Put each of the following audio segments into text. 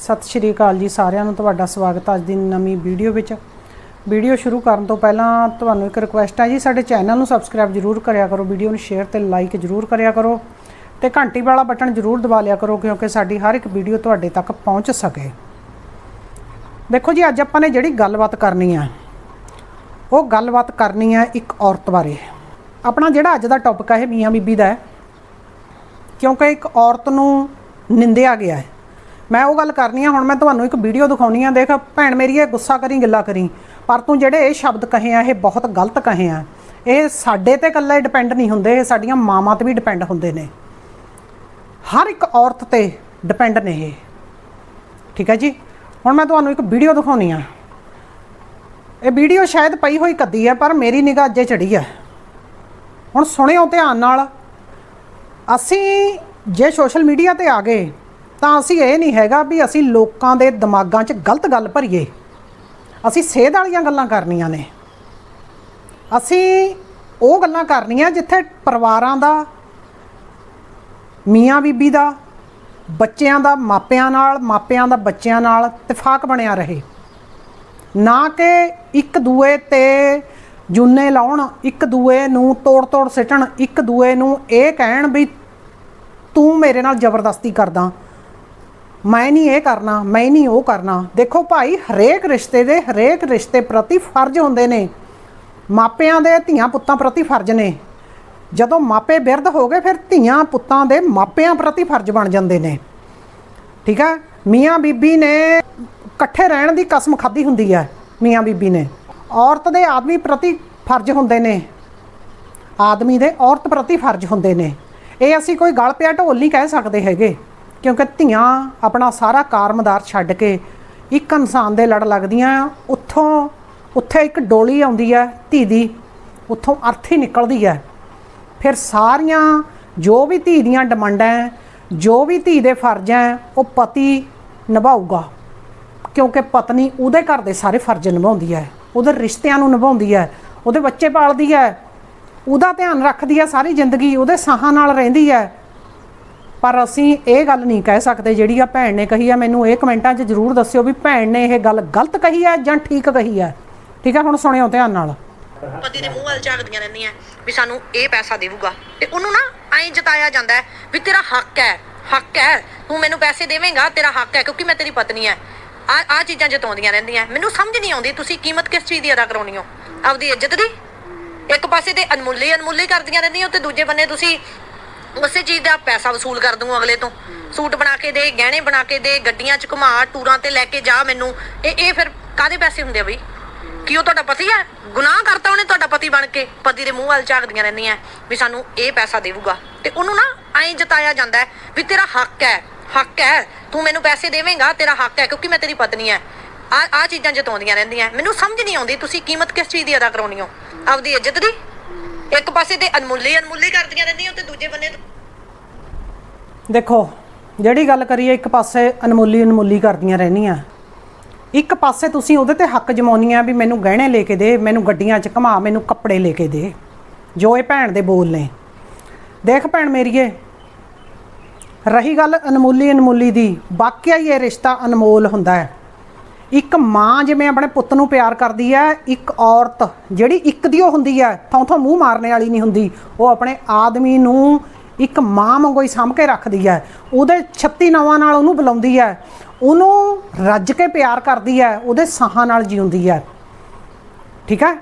ਸਤਿ ਸ਼੍ਰੀ ਅਕਾਲ ਜੀ ਸਾਰਿਆਂ ਨੂੰ, ਤੁਹਾਡਾ ਸਵਾਗਤ ਹੈ ਅੱਜ ਦੀ ਨਵੀਂ ਵੀਡੀਓ ਵਿੱਚ। ਵੀਡੀਓ ਸ਼ੁਰੂ ਕਰਨ ਤੋਂ ਪਹਿਲਾਂ ਤੁਹਾਨੂੰ ਇੱਕ ਰਿਕੁਐਸਟ ਹੈ ਜੀ, ਸਾਡੇ ਚੈਨਲ ਨੂੰ ਸਬਸਕ੍ਰਾਈਬ ਜਰੂਰ ਕਰਿਆ ਕਰੋ, ਵੀਡੀਓ ਨੂੰ ਸ਼ੇਅਰ ਤੇ ਲਾਈਕ ਜਰੂਰ ਕਰਿਆ ਕਰੋ ਤੇ ਘੰਟੀ ਵਾਲਾ ਬਟਨ ਜਰੂਰ ਦਬਾ ਲਿਆ ਕਰੋ, ਕਿਉਂਕਿ ਸਾਡੀ ਹਰ ਇੱਕ ਵੀਡੀਓ ਤੁਹਾਡੇ ਤੱਕ ਪਹੁੰਚ ਸਕੇ। ਦੇਖੋ ਜੀ, ਅੱਜ ਆਪਾਂ ਨੇ ਜਿਹੜੀ ਗੱਲਬਾਤ ਕਰਨੀ ਆ, ਉਹ ਗੱਲਬਾਤ ਕਰਨੀ ਆ ਇੱਕ ਔਰਤ ਬਾਰੇ। ਆਪਣਾ ਜਿਹੜਾ ਅੱਜ ਦਾ ਟੌਪਿਕ ਹੈ ਇਹ ਮੀਆਂ ਬੀਬੀ ਦਾ ਹੈ, ਕਿਉਂਕਿ ਇੱਕ ਔਰਤ ਨੂੰ ਨਿੰਦਿਆ ਗਿਆ ਹੈ। ਮੈਂ ਉਹ ਗੱਲ ਕਰਨੀ ਆ, ਹੁਣ ਮੈਂ ਤੁਹਾਨੂੰ ਇੱਕ ਵੀਡੀਓ ਦਿਖਾਉਣੀ ਆ, ਦੇਖ, ਭੈਣ ਮੇਰੀ ਇਹ ਗੁੱਸਾ ਕਰੀ, ਗਿੱਲਾ ਕਰੀ। ਪਰ ਤੂੰ ਜਿਹੜੇ ਇਹ ਸ਼ਬਦ ਕਹੇ ਆ, ਇਹ ਬਹੁਤ ਗਲਤ ਕਹੇ ਆ। ਇਹ ਸਾਡੇ ਤੇ ਇਕੱਲੇ ਡਿਪੈਂਡ ਨਹੀਂ ਹੁੰਦੇ, ਇਹ ਸਾਡੀਆਂ ਮਾਵਾਂ ਤੇ ਵੀ ਡਿਪੈਂਡ ਹੁੰਦੇ ਨੇ। ਹਰ ਇੱਕ ਔਰਤ ਤੇ ਡਿਪੈਂਡ ਨੇ ਇਹ। ਠੀਕ ਹੈ ਜੀ? ਹੁਣ ਮੈਂ ਤੁਹਾਨੂੰ ਇੱਕ ਵੀਡੀਓ ਦਿਖਾਉਣੀ ਆ। ਇਹ ਵੀਡੀਓ ਸ਼ਾਇਦ ਪਈ ਹੋਈ ਕੱਦੀ ਹੈ ਪਰ ਮੇਰੀ ਨਿਗਾਹ ਅੱਜੇ ਚੜੀ ਹੈ ਹੁਣ ਸੁਣਿਓ ਧਿਆਨ ਨਾਲ। ਅਸੀਂ ਜੇ ਸੋਸ਼ਲ ਮੀਡੀਆ ਤੇ ਆ ਗਏ ਤਾਂ ਅਸੀਂ ਇਹ ਨਹੀਂ ਹੈਗਾ ਵੀ ਅਸੀਂ ਲੋਕਾਂ ਦੇ ਦਿਮਾਗਾਂ 'ਚ ਗਲਤ ਗੱਲ ਭਰੀਏ। ਅਸੀਂ ਸੇਧ ਵਾਲੀਆਂ ਗੱਲਾਂ ਕਰਨੀਆਂ ਨੇ। ਅਸੀਂ ਉਹ ਗੱਲਾਂ ਕਰਨੀਆਂ ਜਿੱਥੇ ਪਰਿਵਾਰਾਂ ਦਾ, ਮੀਆਂ ਬੀਬੀ ਦਾ, ਬੱਚਿਆਂ ਦਾ ਮਾਪਿਆਂ ਨਾਲ, ਮਾਪਿਆਂ ਦਾ ਬੱਚਿਆਂ ਨਾਲ ਇਤਫਾਕ ਬਣਿਆ ਰਹੇ। ਨਾ ਕਿ ਇੱਕ ਦੂਏ ਤੇ ਜੁੰਨੇ ਲਾਉਣ, ਇੱਕ ਦੂਏ ਨੂੰ ਤੋੜ-ਤੋੜ ਸਿੱਟਣ, ਇੱਕ ਦੂਏ ਨੂੰ ਇਹ ਕਹਿਣ ਵੀ ਤੂੰ ਮੇਰੇ ਨਾਲ ਜ਼ਬਰਦਸਤੀ ਕਰਦਾ। ਮੈਂ ਨਹੀਂ ਇਹ ਕਰਨਾ, ਮੈਂ ਨਹੀਂ ਉਹ ਕਰਨਾ। ਦੇਖੋ ਭਾਈ, ਹਰੇਕ ਰਿਸ਼ਤੇ ਦੇ ਹਰੇਕ ਰਿਸ਼ਤੇ ਪ੍ਰਤੀ ਫਰਜ਼ ਹੁੰਦੇ ਨੇ। ਮਾਪਿਆਂ ਦੇ ਧੀਆਂ ਪੁੱਤਾਂ ਪ੍ਰਤੀ ਫਰਜ਼ ਨੇ। ਜਦੋਂ ਮਾਪੇ ਬਿਰਧ ਹੋ ਗਏ, ਫਿਰ ਧੀਆਂ ਪੁੱਤਾਂ ਦੇ ਮਾਪਿਆਂ ਪ੍ਰਤੀ ਫਰਜ਼ ਬਣ ਜਾਂਦੇ ਨੇ। ਠੀਕ ਹੈ ਮੀਆਂ ਬੀਬੀ ਨੇ ਇਕੱਠੇ ਰਹਿਣ ਦੀ ਕਸਮ ਖਾਧੀ ਹੁੰਦੀ ਹੈ ਮੀਆਂ ਬੀਬੀ ਨੇ। ਔਰਤ ਦੇ ਆਦਮੀ ਪ੍ਰਤੀ ਫਰਜ਼ ਹੁੰਦੇ ਨੇ। ਆਦਮੀ ਦੇ ਔਰਤ ਪ੍ਰਤੀ ਫਰਜ਼ ਹੁੰਦੇ ਨੇ। ਇਹ ਅਸੀਂ ਕੋਈ ਗਲ ਪਿਆ ਢੋਲ ਨਹੀਂ ਕਹਿ ਸਕਦੇ ਹੈਗੇ। ਕਿਉਂਕਿ ਧੀਆਂ ਆਪਣਾ ਸਾਰਾ ਕਾਰਮਦਾਰ ਛੱਡ ਕੇ ਇੱਕ ਇਨਸਾਨ ਦੇ ਲੜ ਲੱਗਦੀਆਂ ਉੱਥੋਂ, ਉੱਥੇ ਇੱਕ ਡੋਲੀ ਆਉਂਦੀ ਹੈ ਧੀ ਦੀ, ਉੱਥੋਂ ਅਰਥੀ ਨਿਕਲਦੀ ਹੈ ਫਿਰ ਸਾਰੀਆਂ ਜੋ ਵੀ ਧੀ ਦੀਆਂ ਡਿਮਾਂਡਾਂ ਜੋ ਵੀ ਧੀ ਦੇ ਫਰਜ਼ ਹੈ ਉਹ ਪਤੀ ਨਿਭਾਊਗਾ। ਕਿਉਂਕਿ ਪਤਨੀ ਉਹਦੇ ਘਰ ਦੇ ਸਾਰੇ ਫਰਜ਼ ਨਿਭਾਉਂਦੀ ਹੈ ਉਹਦੇ ਰਿਸ਼ਤਿਆਂ ਨੂੰ ਨਿਭਾਉਂਦੀ ਹੈ ਉਹਦੇ ਬੱਚੇ ਪਾਲਦੀ ਹੈ ਉਹਦਾ ਧਿਆਨ ਰੱਖਦੀ ਹੈ ਸਾਰੀ ਜ਼ਿੰਦਗੀ, ਉਹਦੇ ਸਾਹਾਂ ਨਾਲ ਰਹਿੰਦੀ ਹੈ ਪਰ ਅਸੀਂ ਇਹ ਗੱਲ ਨਹੀਂ ਕਹਿ ਸਕਦੇ ਜਿਹੜੀ ਆ ਭੈਣ ਨੇ ਕਹੀ ਆ। ਮੈਨੂੰ ਇਹ ਕਮੈਂਟਾਂ 'ਚ ਜ਼ਰੂਰ ਦੱਸਿਓ ਵੀ ਭੈਣ ਨੇ ਇਹ ਗੱਲ ਗਲਤ ਕਹੀ ਹੈ ਜਾਂ ਠੀਕ ਕਹੀ ਹੈ ਠੀਕ ਹੈ ਹੁਣ ਸੁਣਿਓ ਧਿਆਨ ਨਾਲ। ਪਤੀ ਦੇ ਮੂੰਹ ਵੱਲ ਝਾਕਦੀਆਂ ਰਹਿੰਦੀਆਂ ਵੀ ਸਾਨੂੰ ਇਹ ਪੈਸਾ ਦੇਊਗਾ। ਤੇ ਉਹਨੂੰ ਨਾ ਐਂ ਜਤਾਇਆ ਜਾਂਦਾ ਹੈ ਵੀ ਤੇਰਾ ਹੱਕ ਹੈ ਹੱਕ ਹੈ ਤੂੰ ਮੈਨੂੰ ਪੈਸੇ ਦੇਵੇਂਗਾ, ਤੇਰਾ ਹੱਕ ਹੈ ਕਿਉਂਕਿ ਮੈਂ ਤੇਰੀ ਪਤਨੀ ਹੈ ਆ ਆ ਚੀਜ਼ਾਂ ਜਤਾਉਂਦੀਆਂ ਰਹਿੰਦੀਆਂ ਮੈਨੂੰ ਸਮਝ ਨਹੀਂ ਆਉਂਦੀ ਤੁਸੀਂ ਕੀਮਤ ਕਿਸ ਚੀਜ਼ ਦੀ ਅਦਾ ਕਰਾਉਣੀ ਹੋ? ਆਪਦੀ ਇੱਜ਼ਤ ਦੀ? ਇੱਕ ਪਾਸੇ ਤੇ ਅਨਮੁੱਲੀ ਅਨਮੁੱਲੀ ਕਰਦੀਆਂ ਰਹਿੰਦੀਆਂ, ਤੇ ਦੂਜੇ ਬੰਨੇ ਤੁਸੀਂ ਉਸੇ ਚੀਜ਼ ਦਾ ਪੈਸਾ ਵਸੂਲ ਕਰ ਦੂੰ ਅਗਲੇ ਤੋਂ। ਸੂਟ ਬਣਾ ਕੇ ਦੇ, ਗਹਿਣੇ ਬਣਾ ਕੇ ਦੇ, ਗੱਡੀਆਂ 'ਚ ਘੁਮਾ, ਟੂਰਾਂ ਤੇ ਲੈ ਕੇ ਜਾ ਮੈਨੂੰ। ਇਹ ਇਹ ਫਿਰ ਕਾਦੇ ਪੈਸੇ ਹੁੰਦੇ ਆ ਬਈ? ਕੀ ਉਹ ਤੁਹਾਡਾ ਪਤੀ ਹੈ ਗੁਨਾਹ ਕਰਤਾ ਉਹਨੇ ਤੁਹਾਡਾ ਪਤੀ ਬਣ ਕੇ। ਪਤੀ ਦੇ ਮੂੰਹ ਵੱਲ ਝਾਕਦੀਆਂ ਰਹਿੰਦੀਆਂ। ਵੀ ਸਾਨੂੰ ਇਹ ਪੈਸਾ ਦੇਊਗਾ। ਤੇ ਉਹਨੂੰ ਨਾ ਐਂ ਜਤਾਇਆ ਜਾਂਦਾ ਵੀ ਤੇਰਾ ਹੱਕ ਹੈ ਹੱਕ ਹੈ, ਤੂੰ ਮੈਨੂੰ ਪੈਸੇ ਦੇਵੇਂਗਾ, ਤੇਰਾ ਹੱਕ ਹੈ, ਕਿਉਂਕਿ ਮੈਂ ਤੇਰੀ ਪਤਨੀ ਹੈ। ਆ ਆ ਚੀਜ਼ਾਂ ਜਤਾਉਂਦੀਆਂ ਰਹਿੰਦੀਆਂ। ਮੈਨੂੰ ਸਮਝ ਨਹੀਂ ਆਉਂਦੀ ਤੁਸੀਂ ਕੀਮਤ ਕਿਸ ਚੀਜ਼ ਦੀ ਅਦਾ ਕਰਾਉਣੀ ਹੋ? ਆਪਦੀ ਇੱਜ਼ਤ ਦੀ? ਇੱਕ ਪਾਸੇ ਤੇ ਅਨਮੁੱਲੀ, ਅਨਮੁੱਲੇ ਕਰਦੀਆਂ ਰਹਿੰਦੀਆਂ ਤੇ ਦੂਜੇ ਬੰਨੇ ਦੇਖੋ, ਜਿਹੜੀ ਗੱਲ ਕਰੀਏ, ਇੱਕ ਪਾਸੇ ਅਨਮੋਲੀ, ਅਨਮੁੱਲੀ ਕਰਦੀਆਂ ਰਹਿੰਦੀਆਂ। ਇੱਕ ਪਾਸੇ ਤੁਸੀਂ ਉਹਦੇ ਤੇ ਹੱਕ ਜਮਾਉਣੀਆਂ ਵੀ ਮੈਨੂੰ ਗਹਿਣੇ ਲੈ ਕੇ ਦੇ, ਮੈਨੂੰ ਗੱਡੀਆਂ 'ਚ ਘੁਮਾ, ਮੈਨੂੰ ਕੱਪੜੇ ਲੈ ਕੇ ਦੇ, ਜੋ ਇਹ ਭੈਣ ਦੇ ਬੋਲ ਨੇ। ਦੇਖ ਭੈਣ ਮੇਰੀਏ, ਰਹੀ ਗੱਲ ਅਨਮੋਲੀ, ਅਨਮੁੱਲੀ ਦੀ, ਵਾਕਿਆ ਹੀ ਇਹ ਰਿਸ਼ਤਾ ਅਨਮੋਲ ਹੁੰਦਾ ਹੈ। ਇੱਕ ਮਾਂ ਜਿਵੇਂ ਆਪਣੇ ਪੁੱਤ ਨੂੰ ਪਿਆਰ ਕਰਦੀ ਹੈ, ਇੱਕ ਔਰਤ ਜਿਹੜੀ ਇੱਕ ਦੀ ਉਹ ਹੁੰਦੀ ਹੈ, ਥੋਂ ਥੋਂ ਮੂੰਹ ਮਾਰਨੇ ਵਾਲੀ ਨਹੀਂ ਹੁੰਦੀ, ਉਹ ਆਪਣੇ ਆਦਮੀ ਨੂੰ ਇੱਕ ਮਾਂ ਵਾਂਗੂ ਹੀ ਸਾਂਭ ਕੇ ਰੱਖਦੀ ਹੈ। ਉਹਦੇ 36 ਨਵਾਂ ਨਾਲ ਉਹਨੂੰ ਬੁਲਾਉਂਦੀ ਹੈ, ਉਹਨੂੰ ਰੱਜ ਕੇ ਪਿਆਰ ਕਰਦੀ ਹੈ, ਉਹਦੇ ਸਾਹਾਂ ਨਾਲ ਜਿਉਂਦੀ ਹੈ। ਠੀਕ ਹੈ?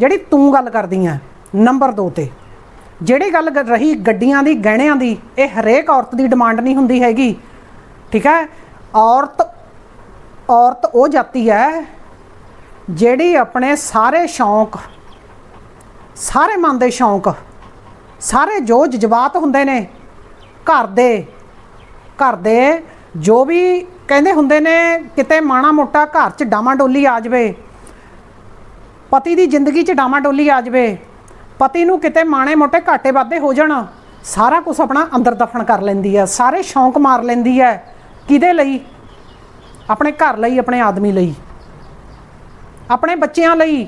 ਜਿਹੜੀ ਤੂੰ ਗੱਲ ਕਰਦੀ ਹੈ, ਨੰਬਰ 2 ਤੇ। ਜਿਹੜੀ ਗੱਲ ਰਹੀ ਗੱਡੀਆਂ ਦੀ, ਗਹਿਣਿਆਂ ਦੀ, ਇਹ ਹਰੇਕ ਔਰਤ ਦੀ ਡਿਮਾਂਡ ਨਹੀਂ ਹੁੰਦੀ ਹੈਗੀ। ਠੀਕ ਹੈ? ਔਰਤ ਔਰਤ ਉਹ ਜਾਤੀ ਹੈ ਜਿਹੜੀ ਆਪਣੇ ਸਾਰੇ ਸ਼ੌਂਕ, ਸਾਰੇ ਮਨ ਦੇ ਸ਼ੌਂਕ, ਸਾਰੇ ਜੋ ਜਜ਼ਬਾਤ ਹੁੰਦੇ ਨੇ, ਘਰ ਦੇ ਘਰ ਦੇ ਜੋ ਵੀ ਕਹਿੰਦੇ ਹੁੰਦੇ ਨੇ, ਕਿਤੇ ਮਾਣਾ ਮੋਟਾ ਘਰ 'ਚ ਡਾਮਾ ਡੋਲੀ ਆ ਜਾਵੇ, ਪਤੀ ਦੀ ਜ਼ਿੰਦਗੀ 'ਚ ਡਾਮਾ ਡੋਲੀ ਆ ਜਾਵੇ, ਪਤੀ ਨੂੰ ਕਿਤੇ ਮਾਣੇ ਮੋਟੇ ਘਾਟੇ ਵਾਧੇ ਹੋ ਜਾਣ, ਸਾਰਾ ਕੁਝ ਆਪਣਾ ਅੰਦਰ ਦਫਨ ਕਰ ਲੈਂਦੀ ਹੈ, ਸਾਰੇ ਸ਼ੌਂਕ ਮਾਰ ਲੈਂਦੀ ਹੈ, ਕਿਹਦੇ ਲਈ? ਆਪਣੇ ਘਰ ਲਈ, ਆਪਣੇ ਆਦਮੀ ਲਈ, ਆਪਣੇ ਬੱਚਿਆਂ ਲਈ।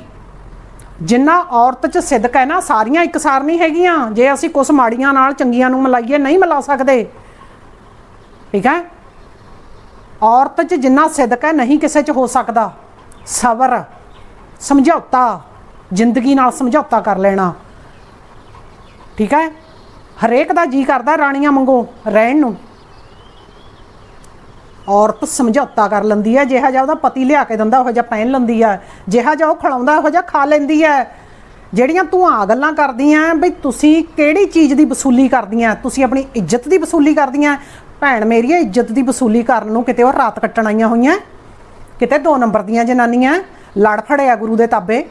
ਜਿੰਨਾ ਔਰਤ 'ਚ ਸਿਦਕ ਹੈ ਨਾ, ਸਾਰੀਆਂ ਇੱਕਸਾਰ ਨਹੀਂ ਹੈਗੀਆਂ। ਜੇ ਅਸੀਂ ਕੁਝ ਮਾੜੀਆਂ ਨਾਲ ਚੰਗੀਆਂ ਨੂੰ ਮਿਲਾਈਏ, ਨਹੀਂ ਮਿਲਾ ਸਕਦੇ। ਠੀਕ ਹੈ? ਔਰਤ 'ਚ ਜਿੰਨਾ ਸਿਦਕ ਹੈ, ਨਹੀਂ ਕਿਸੇ 'ਚ ਹੋ ਸਕਦਾ। ਸਬਰ, ਸਮਝੌਤਾ, ਜ਼ਿੰਦਗੀ ਨਾਲ ਸਮਝੌਤਾ ਕਰ ਲੈਣਾ। ਠੀਕ ਹੈ? ਹਰੇਕ ਦਾ ਜੀ ਕਰਦਾ ਰਾਣੀਆਂ ਵਾਂਗੂ ਰਹਿਣ ਨੂੰ। ਔਰਤ ਸਮਝੌਤਾ ਕਰ ਲੈਂਦੀ ਹੈ, ਜਿਹਾ ਜਿਹਾ ਉਹਦਾ ਪਤੀ ਲਿਆ ਕੇ ਦਿੰਦਾ, ਉਹ ਜਿਹਾ ਪਹਿਨ ਲੈਂਦੀ ਹੈ, ਜਿਹਾ ਜਿਹਾ ਉਹ ਖਿਲਾਉਂਦਾ, ਉਹ ਜਿਹਾ ਖਾ ਲੈਂਦੀ ਹੈ। ਜਿਹੜੀਆਂ ਤੂੰ ਆ ਗੱਲਾਂ ਕਰਦੀਆਂ, ਬਈ ਤੁਸੀਂ ਕਿਹੜੀ ਚੀਜ਼ ਦੀ ਵਸੂਲੀ ਕਰਦੀਆਂ? ਤੁਸੀਂ ਆਪਣੀ ਇੱਜ਼ਤ ਦੀ ਵਸੂਲੀ ਕਰਦੀਆਂ? ਭੈਣ ਮੇਰੀ ਇੱਜ਼ਤ ਦੀ ਵਸੂਲੀ ਕਰਨ ਨੂੰ ਕਿਤੇ ਉਹ ਰਾਤ ਕੱਟਣ ਆਈਆਂ ਹੋਈਆਂ? ਕਿਤੇ ਦੋ ਨੰਬਰ ਦੀਆਂ ਜਨਾਨੀਆਂ, ਲੜ ਫੜਿਆ ਗੁਰੂ ਦੇ ਤਾਬੇ।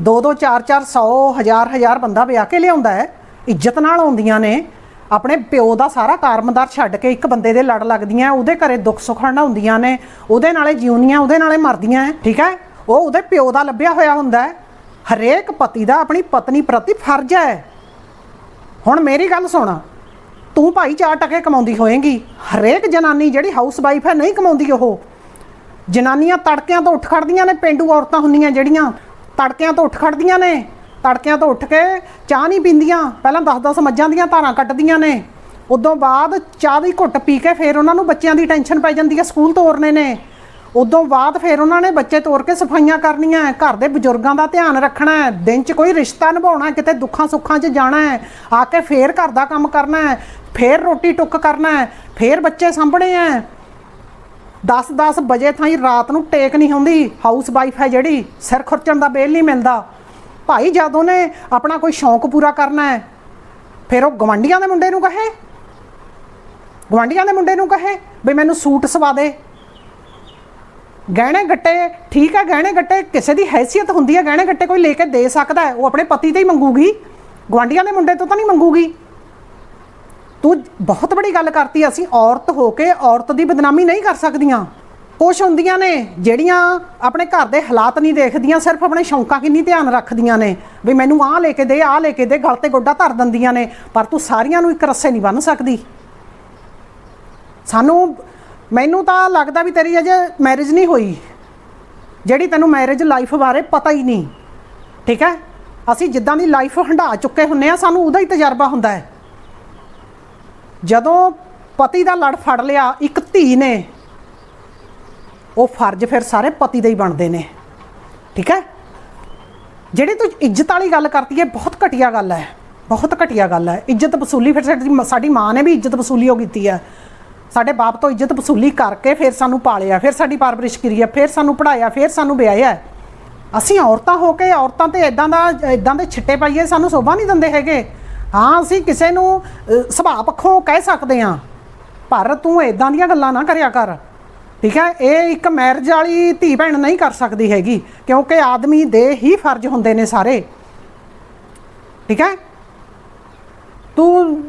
ਦੋ ਦੋ ਚਾਰ ਚਾਰ ਸੌ, ਹਜ਼ਾਰ ਹਜ਼ਾਰ ਬੰਦਾ ਵਿਆਹ ਕੇ ਲਿਆਉਂਦਾ ਹੈ। ਇੱਜ਼ਤ ਨਾਲ ਆਉਂਦੀਆਂ ਨੇ। ਆਪਣੇ ਪਿਓ ਦਾ ਸਾਰਾ ਕਾਰਮਦਾਰ ਛੱਡ ਕੇ ਇੱਕ ਬੰਦੇ ਦੇ ਲੜ ਲੱਗਦੀਆਂ ਉਹਦੇ ਘਰੇ ਦੁੱਖ ਸੁਖਣਾ ਹੁੰਦੀਆਂ ਨੇ ਉਹਦੇ ਨਾਲੇ ਜਿਉਂਦੀਆਂ ਉਹਦੇ ਨਾਲੇ ਮਰਦੀਆਂ ਹੈ, ਠੀਕ ਹੈ ਉਹ ਉਹਦੇ ਪਿਓ ਦਾ ਲੱਭਿਆ ਹੋਇਆ ਹੁੰਦਾ ਹਰੇਕ ਪਤੀ ਦਾ ਆਪਣੀ ਪਤਨੀ ਪ੍ਰਤੀ ਫਰਜ਼ ਹੈ ਹੁਣ ਮੇਰੀ ਗੱਲ ਸੁਣ ਤੂੰ ਭਾਈ ਚਾਰ ਟਕੇ ਕਮਾਉਂਦੀ ਹੋਏਗੀ। ਹਰੇਕ ਜਨਾਨੀ ਜਿਹੜੀ ਹਾਊਸ ਵਾਈਫ ਹੈ ਨਹੀਂ ਕਮਾਉਂਦੀ ਉਹ। ਜਨਾਨੀਆਂ ਤੜਕਿਆਂ ਤੋਂ ਉੱਠ ਖੜਦੀਆਂ ਨੇ ਪਿੰਡੂ ਔਰਤਾਂ ਹੁੰਦੀਆਂ ਜਿਹੜੀਆਂ ਤੜਕਿਆਂ ਤੋਂ ਉੱਠ ਖੜਦੀਆਂ ਨੇ। ਤੜਕਿਆਂ ਤੋਂ ਉੱਠ ਕੇ ਚਾਹ ਨਹੀਂ ਪੀਂਦੀਆਂ। ਪਹਿਲਾਂ 10-10 ਮੱਝਾਂ ਦੀਆਂ ਧਾਰਾਂ ਕੱਟਦੀਆਂ ਨੇ। ਉਦੋਂ ਬਾਅਦ ਚਾਹ ਦੀ ਘੁੱਟ ਪੀ ਕੇ ਫਿਰ ਉਹਨਾਂ ਨੂੰ ਬੱਚਿਆਂ ਦੀ ਟੈਨਸ਼ਨ ਪੈ ਜਾਂਦੀ ਹੈ, ਸਕੂਲ ਤੋਰਨੇ ਨੇ। ਉਦੋਂ ਬਾਅਦ ਫਿਰ ਉਹਨਾਂ ਨੇ ਬੱਚੇ ਤੋਰ ਕੇ ਸਫਾਈਆਂ ਕਰਨੀਆਂ ਘਰ ਦੇ ਬਜ਼ੁਰਗਾਂ ਦਾ ਧਿਆਨ ਰੱਖਣਾ ਹੈ, ਦਿਨ 'ਚ ਕੋਈ ਰਿਸ਼ਤਾ ਨਿਭਾਉਣਾ ਕਿਤੇ ਦੁੱਖਾਂ ਸੁੱਖਾਂ 'ਚ ਜਾਣਾ ਹੈ, ਆ ਕੇ ਫੇਰ ਘਰ ਦਾ ਕੰਮ ਕਰਨਾ ਹੈ, ਫੇਰ ਰੋਟੀ ਟੁੱਕ ਕਰਨਾ ਹੈ, ਫੇਰ ਬੱਚੇ ਸਾਂਭਣੇ ਹੈ। 10-10 ਵਜੇ ਥਾਈ ਰਾਤ ਨੂੰ ਟੇਕ ਨਹੀਂ ਹੁੰਦੀ ਹਾਊਸ ਵਾਈਫ ਹੈ ਜਿਹੜੀ, ਸਿਰ ਖੁਰਚਣ ਦਾ ਬੇਲ ਨਹੀਂ ਮਿਲਦਾ। ਭਾਈ ਜਦ ਉਹਨੇ ਆਪਣਾ ਕੋਈ ਸ਼ੌਂਕ ਪੂਰਾ ਕਰਨਾ ਹੈ, ਫਿਰ ਉਹ ਗਵਾਂਡੀਆਂ ਦੇ ਮੁੰਡੇ ਨੂੰ ਕਹੇ। ਗਵਾਂਡੀਆਂ ਦੇ ਮੁੰਡੇ ਨੂੰ ਕਹੇ ਵੀ ਮੈਨੂੰ ਸੂਟ ਸਵਾ ਦੇ। ਗਹਿਣੇ ਗੱਟੇ, ਠੀਕ ਹੈ, ਗਹਿਣੇ ਗੱਟੇ, ਕਿਸੇ ਦੀ ਹੈਸੀਅਤ ਹੁੰਦੀ ਹੈ, ਗਹਿਣੇ ਗੱਟੇ ਕੋਈ ਲੈ ਕੇ ਦੇ ਸਕਦਾ ਹੈ, ਉਹ ਆਪਣੇ ਪਤੀ ਤੇ ਹੀ ਮੰਗੂਗੀ। ਗਵਾਂਡੀਆਂ ਦੇ ਮੁੰਡੇ ਤੋਂ ਤਾਂ ਨਹੀਂ ਮੰਗੂਗੀ। ਤੂੰ ਬਹੁਤ ਬੜੀ ਗੱਲ ਕਰਤੀ, ਅਸੀਂ ਔਰਤ ਹੋ ਕੇ ਔਰਤ ਦੀ ਬਦਨਾਮੀ ਨਹੀਂ ਕਰ ਸਕਦੀਆਂ। ਕੁਛ ਹੁੰਦੀਆਂ ਨੇ ਜਿਹੜੀਆਂ ਆਪਣੇ ਘਰ ਦੇ ਹਾਲਾਤ ਨਹੀਂ ਦੇਖਦੀਆਂ, ਸਿਰਫ ਆਪਣੇ ਸ਼ੌਂਕਾਂ ਕਿੰਨੀ ਧਿਆਨ ਰੱਖਦੀਆਂ ਨੇ। ਵੀ ਮੈਨੂੰ ਆਹ ਲੈ ਕੇ ਦੇ, ਆਹ ਲੈ ਕੇ ਦੇ, ਗਲ ਤੇ ਗੋਡਾ ਧਰ ਦਿੰਦੀਆਂ ਨੇ। ਪਰ ਤੂੰ ਸਾਰੀਆਂ ਨੂੰ ਇੱਕ ਰੱਸੇ ਨਹੀਂ ਬੰਨ ਸਕਦੀ। ਸਾਨੂੰ, ਮੈਨੂੰ ਤਾਂ ਲੱਗਦਾ ਵੀ ਤੇਰੀ ਅਜੇ ਮੈਰਿਜ ਨਹੀਂ ਹੋਈ। ਜਿਹੜੀ ਤੈਨੂੰ ਮੈਰਿਜ ਲਾਈਫ ਬਾਰੇ ਪਤਾ ਹੀ ਨਹੀਂ। ਠੀਕ ਹੈ? ਅਸੀਂ ਜਿੱਦਾਂ ਦੀ ਲਾਈਫ ਹੰਢਾ ਚੁੱਕੇ ਹੁੰਨੇ ਆ, ਸਾਨੂੰ ਉਹਦਾ ਹੀ ਤਜਰਬਾ ਹੁੰਦਾ ਹੈ। ਜਦੋਂ ਪਤੀ ਦਾ ਲੜ ਫੜ ਲਿਆ, ਇੱਕ ਧੀ ਨੇ ਉਹ ਫਰਜ਼ ਫਿਰ ਸਾਰੇ ਪਤੀ ਦੇ ਹੀ ਬਣਦੇ ਨੇ। ਠੀਕ ਹੈ? ਜਿਹੜੀ ਤੂੰ ਇੱਜ਼ਤ ਵਾਲੀ ਗੱਲ ਕਰਤੀ ਹੈ ਬਹੁਤ ਘਟੀਆ ਗੱਲ ਹੈ। ਬਹੁਤ ਘਟੀਆ ਗੱਲ ਹੈ। ਇੱਜ਼ਤ ਵਸੂਲੀ ਫਿਰ ਸਾਡੀ ਸਾਡੀ ਮਾਂ ਨੇ ਵੀ ਇੱਜ਼ਤ ਵਸੂਲੀ ਉਹ ਕੀਤੀ ਹੈ। ਸਾਡੇ ਬਾਪ ਤੋਂ ਇੱਜ਼ਤ ਵਸੂਲੀ ਕਰਕੇ ਫਿਰ ਸਾਨੂੰ ਪਾਲਿਆ, ਫਿਰ ਸਾਡੀ ਪਰਵਰਿਸ਼ ਕਰੀ ਹੈ, ਫਿਰ ਸਾਨੂੰ ਪੜਾਇਆ ਫਿਰ ਸਾਨੂੰ ਵਿਆਹਿਆ ਅਸੀਂ ਔਰਤਾਂ ਹੋ ਕੇ, ਔਰਤਾਂ ਤੇ ਇਦਾਂ ਦਾ ਇਦਾਂ ਦੇ ਛਿੱਟੇ ਪਾਈਏ, ਸਾਨੂੰ ਸੋਭਾ ਨਹੀਂ ਦਿੰਦੇ ਹੈਗੇ। ਹਾਂ, ਅਸੀਂ ਕਿਸੇ ਨੂੰ ਸੁਭਾਅ ਪੱਖੋਂ ਕਹਿ ਸਕਦੇ ਹਾਂ, ਪਰ ਤੂੰ ਇਦਾਂ ਦੀਆਂ ਗੱਲਾਂ ਨਾ ਕਰਿਆ ਕਰ। ਠੀਕ ਹੈ? ਇਹ ਇੱਕ ਮੈਰਿਜ ਵਾਲੀ ਧੀ ਭੈਣ ਨਹੀਂ ਕਰ ਸਕਦੀ ਹੈਗੀ, ਕਿਉਂਕਿ ਆਦਮੀ ਦੇ ਹੀ ਫਰਜ਼ ਹੁੰਦੇ ਨੇ ਸਾਰੇ। ਠੀਕ ਹੈ? ਤੂੰ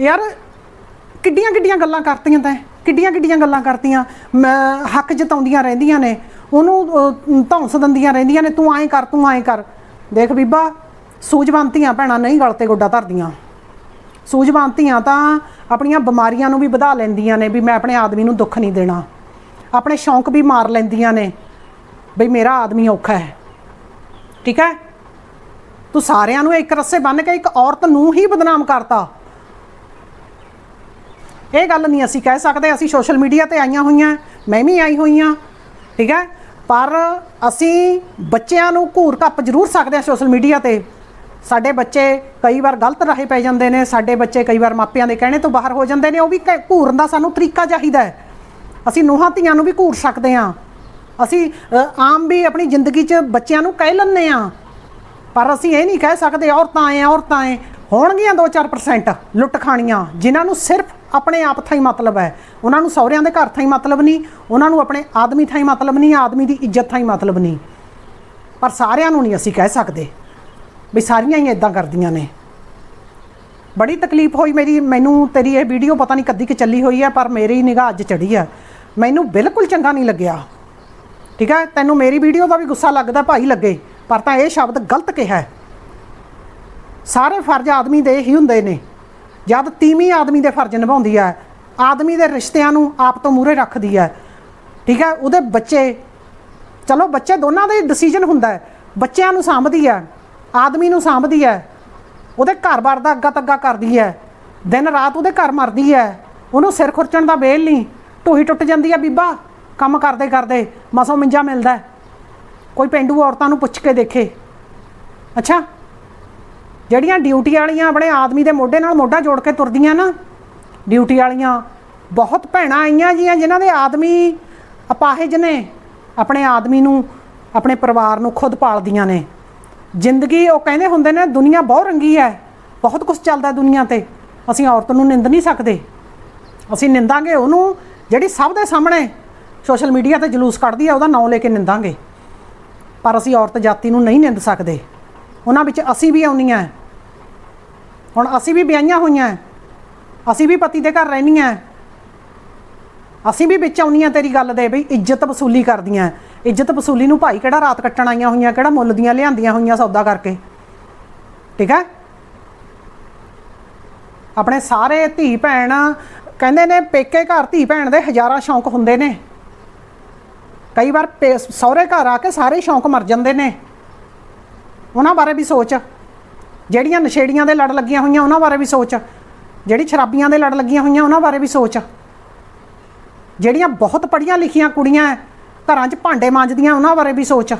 ਯਾਰ ਕਿੱਡੀਆਂ ਕਿੱਡੀਆਂ ਗੱਲਾਂ ਕਰਤੀਆਂ ਤੈਂ? ਕਿੱਡੀਆਂ ਕਿੱਡੀਆਂ ਗੱਲਾਂ ਕਰਤੀਆਂ? ਮੈਂ ਹੱਕ ਜਤਾਉਂਦੀਆਂ ਰਹਿੰਦੀਆਂ ਨੇ, ਉਹਨੂੰ ਧੌਂਸ ਦਿੰਦੀਆਂ ਰਹਿੰਦੀਆਂ ਨੇ, ਤੂੰ ਐਂ ਕਰ, ਤੂੰ ਐਂ ਕਰ। ਦੇਖ ਬੀਬਾ, ਸੂਝਵਾਨ ਧੀਆਂ ਭੈਣਾਂ ਨਹੀਂ ਗਲ ਤੇ ਗੋਡਾ ਧਰਦੀਆਂ। ਸੂਝਵਾਨ ਧੀਆਂ ਤਾਂ ਆਪਣੀਆਂ ਬਿਮਾਰੀਆਂ ਨੂੰ ਵੀ ਵਧਾ ਲੈਂਦੀਆਂ ਨੇ ਵੀ ਮੈਂ ਆਪਣੇ ਆਦਮੀ ਨੂੰ ਦੁੱਖ ਨਹੀਂ ਦੇਣਾ। ਆਪਣੇ ਸ਼ੌਂਕ ਵੀ ਮਾਰ ਲੈਂਦੀਆਂ ਨੇ ਬਈ ਮੇਰਾ ਆਦਮੀ ਔਖਾ ਹੈ। ਠੀਕ ਹੈ? ਤੂੰ ਸਾਰਿਆਂ ਨੂੰ ਇੱਕ ਰੱਸੇ ਬੰਨ ਕੇ ਇੱਕ ਔਰਤ ਨੂੰ ਹੀ ਬਦਨਾਮ ਕਰਤਾ। ਇਹ ਗੱਲ ਨਹੀਂ ਅਸੀਂ ਕਹਿ ਸਕਦੇ, ਅਸੀਂ ਸੋਸ਼ਲ ਮੀਡੀਆ ਤੇ ਆਈਆਂ ਹੋਈਆਂ, ਮੈਂ ਵੀ ਆਈ ਹੋਈ ਹਾਂ। ਠੀਕ ਹੈ? ਪਰ ਅਸੀਂ ਬੱਚਿਆਂ ਨੂੰ ਘੂਰ ਕੱਪ ਜ਼ਰੂਰ ਸਕਦੇ ਹਾਂ ਸੋਸ਼ਲ ਮੀਡੀਆ ਤੇ। ਸਾਡੇ ਬੱਚੇ ਕਈ ਵਾਰ ਗਲਤ ਰਾਹੇ ਪੈ ਜਾਂਦੇ ਨੇ, ਸਾਡੇ ਬੱਚੇ ਕਈ ਵਾਰ ਮਾਪਿਆਂ ਦੇ ਕਹਿਣੇ ਤੋਂ ਬਾਹਰ ਹੋ ਜਾਂਦੇ ਨੇ, ਉਹ ਵੀ ਕ- ਘੂਰਨ ਦਾ ਸਾਨੂੰ ਤਰੀਕਾ ਚਾਹੀਦਾ ਹੈ। ਅਸੀਂ ਨੂੰਹਾਂ ਧੀਆਂ ਨੂੰ ਵੀ ਘੂਰ ਸਕਦੇ ਹਾਂ। ਅਸੀਂ ਆਮ ਵੀ ਆਪਣੀ ਜ਼ਿੰਦਗੀ 'ਚ ਬੱਚਿਆਂ ਨੂੰ ਕਹਿ ਲੈਂਦੇ ਹਾਂ। ਪਰ ਅਸੀਂ ਇਹ ਨਹੀਂ ਕਹਿ ਸਕਦੇ, ਔਰਤਾਂ ਐ ਔਰਤਾਂ ਐ। ਹੋਣਗੀਆਂ 2-4% ਲੁੱਟ ਖਾਣੀਆਂ, ਜਿਨ੍ਹਾਂ ਨੂੰ ਸਿਰਫ ਆਪਣੇ ਆਪ ਥਾਈ ਮਤਲਬ ਹੈ। ਉਹਨਾਂ ਨੂੰ ਸਹੁਰਿਆਂ ਦੇ ਘਰ ਥਾਈ ਮਤਲਬ ਨਹੀਂ, ਉਹਨਾਂ ਨੂੰ ਆਪਣੇ ਆਦਮੀ ਥਾਈ ਮਤਲਬ ਨਹੀਂ, ਆਦਮੀ ਦੀ ਇੱਜ਼ਤ ਥਾਈ ਮਤਲਬ ਨਹੀਂ। ਪਰ ਸਾਰਿਆਂ ਨੂੰ ਨਹੀਂ ਅਸੀਂ ਕਹਿ ਸਕਦੇ ਵੀ ਸਾਰੀਆਂ ਹੀ ਇਦਾਂ ਕਰਦੀਆਂ ਨੇ। ਬੜੀ ਤਕਲੀਫ ਹੋਈ ਮੇਰੀ, ਮੈਨੂੰ ਤੇਰੀ ਇਹ ਵੀਡੀਓ ਪਤਾ ਨਹੀਂ ਕਦੀ ਕਿ ਚੱਲੀ ਹੋਈ ਹੈ, ਪਰ ਮੇਰੀ ਨਿਗਾਹ ਅੱਜ ਚੜੀ ਹੈ। ਮੈਨੂੰ ਬਿਲਕੁਲ ਚੰਗਾ ਨਹੀਂ ਲੱਗਿਆ। ਠੀਕ ਹੈ? ਤੈਨੂੰ ਮੇਰੀ ਵੀਡੀਓ ਦਾ ਵੀ ਗੁੱਸਾ ਲੱਗਦਾ ਭਾਈ ਲੱਗੇ, ਪਰ ਤਾਂ ਇਹ ਸ਼ਬਦ ਗਲਤ ਕਿਹਾ ਸਾਰੇ ਫਰਜ਼ ਆਦਮੀ ਦੇ ਹੀ ਹੁੰਦੇ ਨੇ। ਜਦ ਤੀਵੀਂ ਆਦਮੀ ਦੇ ਫਰਜ਼ ਨਿਭਾਉਂਦੀ ਹੈ, ਆਦਮੀ ਦੇ ਰਿਸ਼ਤਿਆਂ ਨੂੰ ਆਪ ਤੋਂ ਮੂਹਰੇ ਰੱਖਦੀ ਹੈ। ਠੀਕ ਹੈ? ਉਹਦੇ ਬੱਚੇ, ਚਲੋ ਬੱਚੇ ਦੋਨਾਂ ਦਾ ਹੀ ਡਿਸੀਜਨ ਹੁੰਦਾ ਹੈ। ਬੱਚਿਆਂ ਨੂੰ ਸਾਂਭਦੀ ਹੈ, ਆਦਮੀ ਨੂੰ ਸਾਂਭਦੀ ਹੈ। ਉਹਦੇ ਘਰ-ਬਾਰ ਦਾ ਅੱਗਾ ਤੱਗਾ ਕਰਦੀ ਹੈ। ਦਿਨ ਰਾਤ ਉਹਦੇ ਘਰ ਮਰਦੀ ਹੈ। ਉਹਨੂੰ ਸਿਰ ਖੁਰਚਣ ਦਾ ਵੇਲ ਨਹੀਂ। ਟੂਹੀ ਟੁੱਟ ਜਾਂਦੀ ਆ ਬੀਬਾ। ਕੰਮ ਕਰਦੇ ਕਰਦੇ ਮਸੋਂ ਮਿੰਜਾ ਮਿਲਦਾ ਕੋਈ ਪਿੰਡੂ ਔਰਤਾਂ ਨੂੰ ਪੁੱਛ ਕੇ ਦੇਖੇ। ਅੱਛਾ, ਜਿਹੜੀਆਂ ਡਿਊਟੀ ਵਾਲੀਆਂ ਆਪਣੇ ਆਦਮੀ ਦੇ ਮੋਢੇ ਨਾਲ ਮੋਢਾ ਜੋੜ ਕੇ ਤੁਰਦੀਆਂ ਨਾ, ਡਿਊਟੀ ਵਾਲੀਆਂ, ਬਹੁਤ ਭੈਣਾਂ ਆਈਆਂ ਜੀਆਂ ਜਿਨ੍ਹਾਂ ਦੇ ਆਦਮੀ ਅਪਾਹਿਜ ਨੇ, ਆਪਣੇ ਆਦਮੀ ਨੂੰ, ਆਪਣੇ ਪਰਿਵਾਰ ਨੂੰ ਖੁਦ ਪਾਲਦੀਆਂ ਨੇ। ਜ਼ਿੰਦਗੀ ਉਹ ਕਹਿੰਦੇ ਹੁੰਦੇ ਨੇ, ਦੁਨੀਆ ਬਹੁਤ ਰੰਗੀ ਹੈ, ਬਹੁਤ ਕੁਝ ਚੱਲਦਾ ਦੁਨੀਆ ਤੇ। ਅਸੀਂ ਔਰਤ ਨੂੰ ਨਿੰਦ ਨਹੀਂ ਸਕਦੇ। ਅਸੀਂ ਨਿੰਦਾਂਗੇ ਉਹਨੂੰ ਜਿਹੜੀ ਸਭ ਦੇ ਸਾਹਮਣੇ ਸੋਸ਼ਲ ਮੀਡੀਆ ਤੇ ਜਲੂਸ ਕੱਢਦੀ ਹੈ ਉਹਦਾ ਨਾਂ ਲੈ ਕੇ ਨਿੰਦਾਂਗੇ। ਪਰ ਅਸੀਂ ਔਰਤ ਜਾਤੀ ਨੂੰ ਨਹੀਂ ਨਿੰਦ ਸਕਦੇ। ਉਹਨਾਂ ਵਿੱਚ ਅਸੀਂ ਵੀ ਆਉਂਦੀਆਂ ਹੁਣ ਅਸੀਂ ਵੀ ਵਿਆਹੀਆਂ ਹੋਈਆਂ ਅਸੀਂ ਵੀ ਪਤੀ ਦੇ ਘਰ ਰਹਿੰਦੀਆਂ ਅਸੀਂ ਵੀ ਵਿੱਚ ਆਉਂਦੀਆਂ ਤੇਰੀ ਗੱਲ ਦੇ ਬਈ ਇੱਜ਼ਤ ਵਸੂਲੀ ਕਰਦੀਆਂ ਇੱਜ਼ਤ ਵਸੂਲੀ ਨੂੰ ਭਾਈ ਕਿਹੜਾ ਰਾਤ ਕੱਟਣ ਆਈਆਂ ਹੋਈਆਂ, ਕਿਹੜਾ ਮੁੱਲ ਦੀਆਂ ਲਿਆਂਦੀਆਂ ਹੋਈਆਂ ਸੌਦਾ ਕਰਕੇ। ਠੀਕ ਹੈ ਆਪਣੇ ਸਾਰੇ ਧੀ ਭੈਣ ਕਹਿੰਦੇ ਨੇ ਪੇਕੇ ਘਰ ਧੀ ਭੈਣ ਦੇ ਹਜ਼ਾਰਾਂ ਸ਼ੌਂਕ ਹੁੰਦੇ ਨੇ। ਕਈ ਵਾਰ ਪੇ- ਸਹੁਰੇ ਘਰ ਆ ਕੇ ਸਾਰੇ ਸ਼ੌਂਕ ਮਰ ਜਾਂਦੇ ਨੇ। ਉਹਨਾਂ ਬਾਰੇ ਵੀ ਸੋਚ। ਜਿਹੜੀਆਂ ਨਸ਼ੇੜੀਆਂ ਦੇ ਲੜ ਲੱਗੀਆਂ ਹੋਈਆਂ ਉਹਨਾਂ ਬਾਰੇ ਵੀ ਸੋਚ। ਜਿਹੜੀ ਸ਼ਰਾਬੀਆਂ ਦੇ ਲੜ ਲੱਗੀਆਂ ਹੋਈਆਂ ਉਹਨਾਂ ਬਾਰੇ ਵੀ ਸੋਚ। ਜਿਹੜੀਆਂ ਬਹੁਤ ਪੜ੍ਹੀਆਂ ਲਿਖੀਆਂ ਕੁੜੀਆਂ ਘਰਾਂ 'ਚ ਭਾਂਡੇ ਮਾਂਜਦੀਆਂ ਉਹਨਾਂ ਬਾਰੇ ਵੀ ਸੋਚ।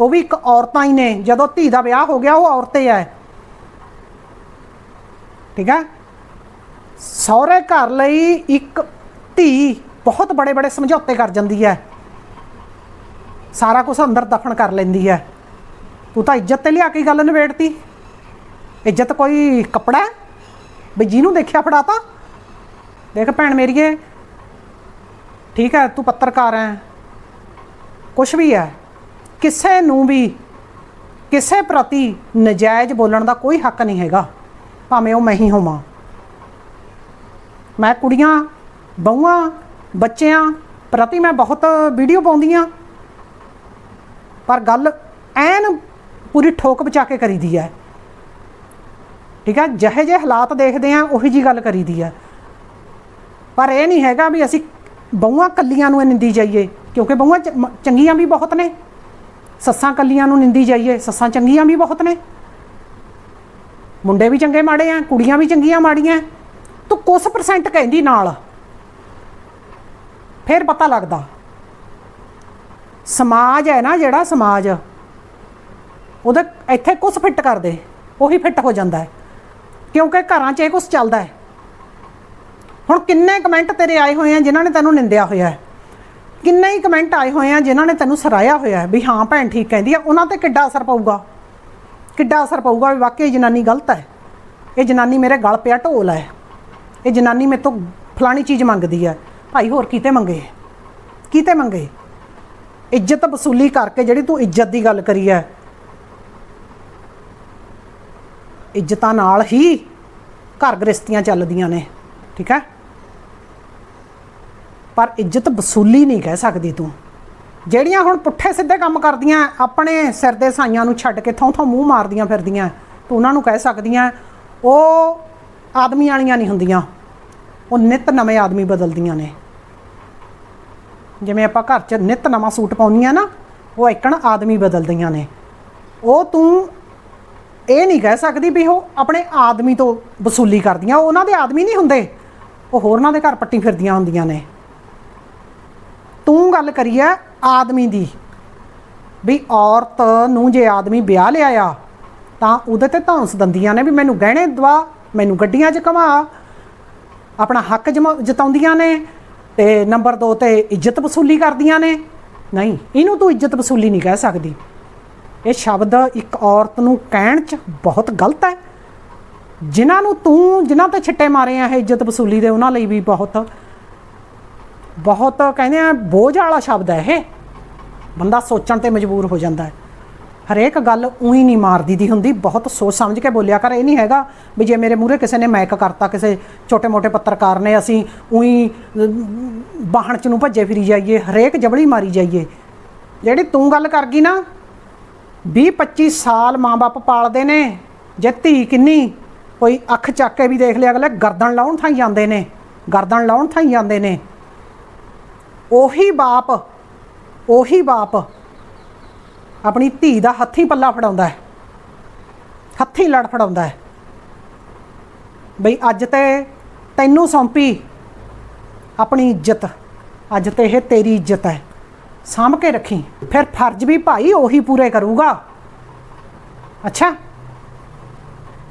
ਉਹ ਵੀ ਇੱਕ ਔਰਤਾਂ ਹੀ ਨੇ, ਜਦੋਂ ਧੀ ਦਾ ਵਿਆਹ ਹੋ ਗਿਆ ਉਹ ਔਰਤੇ ਐ। ਠੀਕ ਹੈ ਸਹੁਰੇ ਘਰ ਲਈ ਇੱਕ ਧੀ ਬਹੁਤ ਬੜੇ ਬੜੇ ਸਮਝੌਤੇ ਕਰ ਜਾਂਦੀ ਹੈ। ਸਾਰਾ ਕੁਝ ਅੰਦਰ ਦਫਨ ਕਰ ਲੈਂਦੀ ਹੈ। ਤੂੰ ਤਾਂ ਇੱਜ਼ਤ ਤੇ ਲਿਆ ਕੇ ਗੱਲ ਨਿਬੇੜਤੀ। ਇੱਜ਼ਤ ਕੋਈ ਕੱਪੜਾ ਹੈ? ਵੀ ਜਿਹਨੂੰ ਦੇਖਿਆ ਫੜਾਤਾ ਦੇਖ ਭੈਣ ਮੇਰੀਏ ਠੀਕ ਹੈ, ਤੂੰ ਪੱਤਰਕਾਰ ਹੈ। ਕੁਛ ਵੀ ਹੈ। ਕਿਸੇ ਨੂੰ ਵੀ, ਕਿਸੇ ਪ੍ਰਤੀ ਨਜਾਇਜ਼ ਬੋਲਣ ਦਾ ਕੋਈ ਹੱਕ ਨਹੀਂ ਹੈਗਾ। ਭਾਵੇਂ ਉਹ ਮੈਂ ਹੀ ਹੋਵਾਂ। ਮੈਂ ਕੁੜੀਆਂ, ਬਹੂਆਂ, ਬੱਚਿਆਂ ਪ੍ਰਤੀ ਮੈਂ ਬਹੁਤ ਵੀਡੀਓ ਪਾਉਂਦੀ ਪਾਉਂਦੀਆਂ ਪਰ ਗੱਲ ਐਨ ਪੂਰੀ ਠੋਕ ਬਚਾ ਕੇ ਕਰੀਦੀ ਹੈ। ਠੀਕ ਹੈ, ਜਿਹੇ ਜਿਹੇ ਹਾਲਾਤ ਦੇਖਦੇ ਆ ਉਹੀ ਜੀ ਗੱਲ ਕਰੀਦੀ ਹੈ। ਪਰ ਇਹ ਨਹੀਂ ਹੈਗਾ ਵੀ ਅਸੀਂ ਬਹੂਆਂ ਕੱਲੀਆਂ ਨੂੰ ਨਿੰਦੀ ਜਾਈਏ, ਕਿਉਂਕਿ ਬਹੂਆਂ ਚੰਗੀਆਂ ਵੀ ਬਹੁਤ ਨੇ। ਸੱਸਾਂ ਕੱਲੀਆਂ ਨੂੰ ਨਿੰਦੀ ਜਾਈਏ, ਸੱਸਾਂ ਚੰਗੀਆਂ ਵੀ ਬਹੁਤ ਨੇ। ਮੁੰਡੇ ਵੀ ਚੰਗੇ ਮਾੜੇ ਆ, ਕੁੜੀਆਂ ਵੀ ਚੰਗੀਆਂ ਮਾੜੀਆਂ। ਤੂੰ ਕੁਛ ਪਰਸੈਂਟ ਕਹਿੰਦੀ ਨਾਲ। ਫਿਰ ਪਤਾ ਲੱਗਦਾ। ਸਮਾਜ ਹੈ ਨਾ ਜਿਹੜਾ ਸਮਾਜ। ਉਹਦੇ ਇੱਥੇ ਕੁਛ ਫਿੱਟ ਕਰਦੇ। ਉਹੀ ਫਿੱਟ ਹੋ ਜਾਂਦਾ ਹੈ। ਕਿਉਂਕਿ ਘਰਾਂ 'ਚ ਇਹ ਕੁਛ ਚੱਲਦਾ ਹੈ। ਹੁਣ ਕਿੰਨੇ ਕਮੈਂਟ ਤੇਰੇ ਆਏ ਹੋਏ ਆ ਜਿਨ੍ਹਾਂ ਨੇ ਤੈਨੂੰ ਨਿੰਦਿਆ ਹੋਇਆ ਹੈ। ਕਿੰਨੇ ਹੀ ਕਮੈਂਟ ਆਏ ਹੋਏ ਆ ਜਿਨ੍ਹਾਂ ਨੇ ਤੈਨੂੰ ਸਰਾਇਆ ਹੋਇਆ ਹੈ ਵੀ ਹਾਂ ਭੈਣ ਠੀਕ ਕਹਿੰਦੀ ਆ, ਉਹਨਾਂ ਤੇ ਕਿੱਡਾ ਅਸਰ ਪਊਗਾ? ਕਿੱਡਾ ਅਸਰ ਪਊਗਾ ਵੀ ਵਾਕਈ ਇਹ ਜਨਾਨੀ ਗਲਤ ਹੈ। ਇਹ ਜਨਾਨੀ ਮੇਰੇ ਗਲ ਪਿਆ ਢੋਲ ਹੈ। ਇਹ ਜਨਾਨੀ ਮੇਰੇ ਤੋਂ ਫਲਾਣੀ ਚੀਜ਼ ਮੰਗਦੀ ਹੈ। ਭਾਈ, ਹੋਰ ਕੀਤੇ ਮੰਗੇ? ਕੀਤੇ ਮੰਗੇ? ਇੱਜ਼ਤ ਵਸੂਲੀ ਕਰਕੇ ਜਿਹੜੀ ਤੂੰ ਇੱਜ਼ਤ ਦੀ ਗੱਲ ਕਰੀ ਹੈ। ਇੱਜ਼ਤਾਂ ਨਾਲ ਹੀ ਘਰ ਗ੍ਰਸਤੀਆਂ ਚੱਲਦੀਆਂ ਨੇ, ਠੀਕ ਹੈ? ਪਰ ਇੱਜ਼ਤ ਵਸੂਲੀ ਨਹੀਂ ਕਹਿ ਸਕਦੀ ਤੂੰ। ਜਿਹੜੀਆਂ ਹੁਣ ਪੁੱਠੇ ਸਿੱਧੇ ਕੰਮ ਕਰਦੀਆਂ, ਆਪਣੇ ਸਿਰ ਦੇ ਸਾਈਆਂ ਨੂੰ ਛੱਡ ਕੇ ਥੋਂ ਥੋਂ ਮੂੰਹ ਮਾਰਦੀਆਂ ਫਿਰਦੀਆਂ, ਤੂੰ ਉਹਨਾਂ ਨੂੰ ਕਹਿ ਸਕਦੀਆਂ, ਉਹ ਆਦਮੀ ਵਾਲੀਆਂ ਨਹੀਂ ਹੁੰਦੀਆਂ। ਉਹ ਨਿਤ ਨਵੇਂ ਆਦਮੀ ਬਦਲਦੀਆਂ ਨੇ। ਜਿਵੇਂ ਆਪਾਂ ਘਰ 'ਚ ਨਿਤ ਨਵਾਂ ਸੂਟ ਪਾਉਂਦੀਆਂ ਨਾ, ਉਹ ਇੱਕਣ ਆਦਮੀ ਬਦਲਦੀਆਂ ਨੇ। ਉਹ ਤੂੰ ਇਹ ਨਹੀਂ ਕਹਿ ਸਕਦੀ ਵੀ ਉਹ ਆਪਣੇ ਆਦਮੀ ਤੋਂ ਵਸੂਲੀ ਕਰਦੀਆਂ ਉਹਨਾਂ ਦੇ ਆਦਮੀ ਨਹੀਂ ਹੁੰਦੇ। ਉਹ ਹੋਰਨਾਂ ਦੇ ਘਰ ਪੱਟੀ ਫਿਰਦੀਆਂ ਹੁੰਦੀਆਂ ਨੇ। ਤੂੰ ਗੱਲ ਕਰੀ ਹੈ ਆਦਮੀ ਦੀ, ਵੀ ਔਰਤ ਨੂੰ ਜੇ ਆਦਮੀ ਵਿਆਹ ਲਿਆ ਆ ਤਾਂ ਉਹਦੇ ਤੇ ਧੌਂਸ ਦੰਦੀਆਂ ਨੇ ਵੀ ਮੈਨੂੰ ਗਹਿਣੇ ਦਵਾ, ਮੈਨੂੰ ਗੱਡੀਆਂ 'ਚ ਘਮਾ ਆਪਣਾ ਹੱਕ ਜਮਾ- ਜਤਾਉਂਦੀਆਂ ਨੇ ਤੇ ਨੰਬਰ 2 ਤੇ ਇੱਜ਼ਤ ਵਸੂਲੀ ਕਰਦੀਆਂ ਨੇ। ਨਹੀਂ, ਇਹਨੂੰ ਤੂੰ ਇੱਜ਼ਤ ਵਸੂਲੀ ਨਹੀਂ ਕਹਿ ਸਕਦੀ। ਇਹ ਸ਼ਬਦ ਇੱਕ ਔਰਤ ਨੂੰ ਕਹਿਣ 'ਚ ਬਹੁਤ ਗਲਤ ਹੈ। ਜਿਨ੍ਹਾਂ ਨੂੰ ਤੂੰ, ਜਿਨ੍ਹਾਂ ਤੇ ਛਿੱਟੇ ਮਾਰੇ ਆ ਇਹ ਇੱਜ਼ਤ ਵਸੂਲੀ ਦੇ, ਉਹਨਾਂ ਲਈ ਵੀ ਬਹੁਤ ਬਹੁਤ ਕਹਿੰਦੇ ਆ ਬੋਝ ਵਾਲਾ ਸ਼ਬਦ ਹੈ ਇਹ। ਬੰਦਾ ਸੋਚਣ ਤੇ ਮਜਬੂਰ ਹੋ ਜਾਂਦਾ ਹੈ। ਹਰੇਕ ਗੱਲ ਉਹੀ ਨਹੀਂ ਮਾਰਦੀ ਦੀ ਹੁੰਦੀ, ਬਹੁਤ ਸੋਚ ਸਮਝ ਕੇ ਬੋਲਿਆ ਕਰ, ਇਹ ਨਹੀਂ ਹੈਗਾ ਵੀ ਜੇ ਮੇਰੇ ਮੂਹਰੇ ਕਿਸੇ ਨੇ ਮੈਕ ਕਰਤਾ, ਕਿਸੇ ਛੋਟੇ-ਮੋਟੇ ਪੱਤਰਕਾਰ ਨੇ, ਅਸੀਂ ਉਹੀ ਬਾਹਣ ਚ ਨੂੰ ਭੱਜੇ ਫਿਰੀ ਜਾਈਏ, ਹਰੇਕ ਜਬੜੀ ਮਾਰੀ ਜਾਈਏ। ਜਿਹੜੀ ਤੂੰ ਗੱਲ ਕਰ ਗਈ ਨਾ 20 25 ਸਾਲ ਮਾਂ-ਬਾਪ ਪਾਲਦੇ ਨੇ, ਜੇ ਧੀ ਕਿੰਨੀ, ਕੋਈ ਅੱਖ ਚੱਕ ਕੇ ਵੀ ਦੇਖ ਲਿਆ, ਅਗਲੇ ਗਰਦਨ ਲਾਉਣ ਥਾਈ ਜਾਂਦੇ ਨੇ, ਗਰਦਨ ਲਾਉਣ ਥਾਈ ਜਾਂਦੇ ਨੇ। ਉਹੀ ਬਾਪ ਉਹੀ ਬਾਪ ਆਪਣੀ ਧੀ ਦਾ ਹੱਥੀ ਪੱਲਾ ਫੜਾਉਂਦਾ ਹੈ। ਹੱਥੀ ਲੜ ਫੜਾਉਂਦਾ ਹੈ। ਬਈ ਅੱਜ ਤੇ ਤੈਨੂੰ ਸੌਂਪੀ ਆਪਣੀ ਇੱਜ਼ਤ। ਅੱਜ ਤੇ ਇਹ ਤੇਰੀ ਇੱਜ਼ਤ ਹੈ। ਸਾਂਭ ਕੇ ਰੱਖੀ। ਫਿਰ ਫਰਜ਼ ਵੀ ਭਾਈ ਉਹੀ ਪੂਰੇ ਕਰੂਗਾ। ਅੱਛਾ?